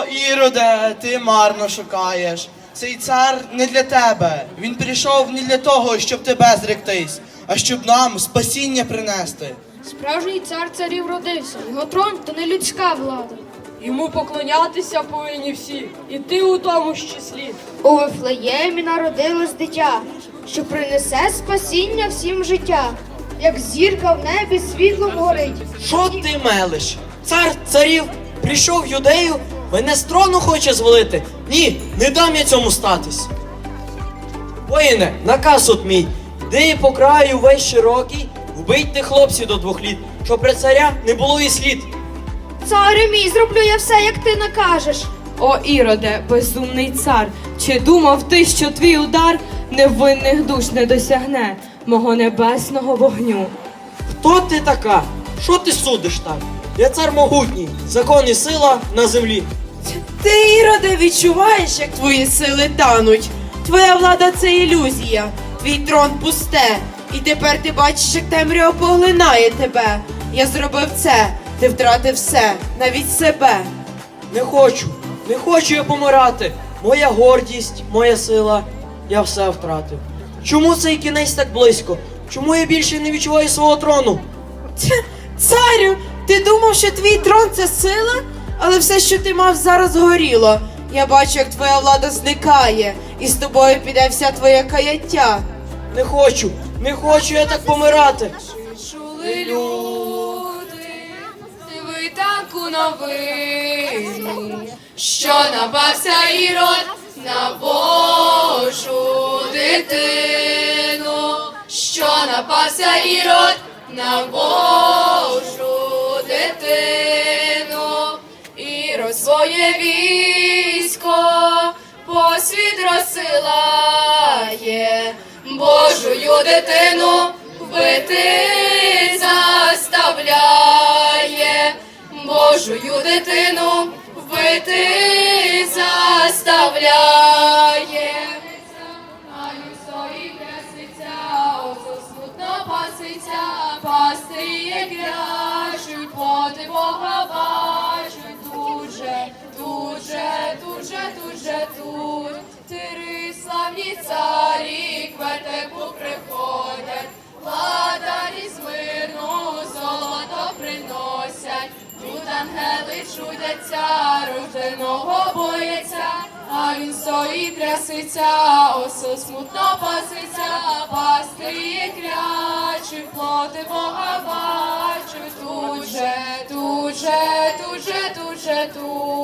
О, Іроде, ти марно шукаєш. Цей цар не для тебе. Він прийшов не для того, щоб тебе зректись, а щоб нам спасіння принести. Справжній цар царів родився. Його трон то не людська влада. Йому поклонятися повинні всі, і ти у тому ж числі. У Вифлеємі народилось дитя, що принесе спасіння всім життя, як зірка в небі світлом горить. Що ти мелиш? Цар царів прийшов в юдею, мене з трону хоче звалити. Ні, не дам я цьому статись. Воїне, наказ от мій, де по краю весь широкий, вбийте хлопців до двох літ, щоб при царя не було і слід. Царю мій, зроблю я все, як ти накажеш. О, Іроде, безумний цар, чи думав ти, що твій удар невинних душ не досягне мого небесного вогню? Хто ти така? Що ти судиш так? Я цар могутній, закон і сила на землі. Ти, Іроде, відчуваєш, як твої сили тануть. Твоя влада це ілюзія, твій трон пусте. І тепер ти бачиш, як темрява поглинає тебе. Я зробив це, ти втратив все, навіть себе. Не хочу, не хочу я помирати. Моя гордість, моя сила, я все втратив. Чому цей кінець так близько? Чому я більше не відчуваю свого трону? Царю, ти думав, що твій трон це сила? Але все, що ти мав, зараз горіло. Я бачу, як твоя влада зникає, і з тобою піде вся твоя каяття. Не хочу, не хочу я так помирати. Чули люди, свитанку новину, що напався ірод на Божу дитину, що напався ірод на Божу своє військо по світ розсилає, Божую дитину вбити заставляє, Божую дитину вбити заставляє. А свої краситься, ото паситься, пастирі кряжуть, поти Бога царі, к приходять, владарі з мирну золото приносять, тут ангели чудяться, рожденого бояться, а він стоїть тряситься, осо смутно паситься, пастирі крячуть, плоти Бога бачуть, тут же, тут же, тут же, тут же, тут.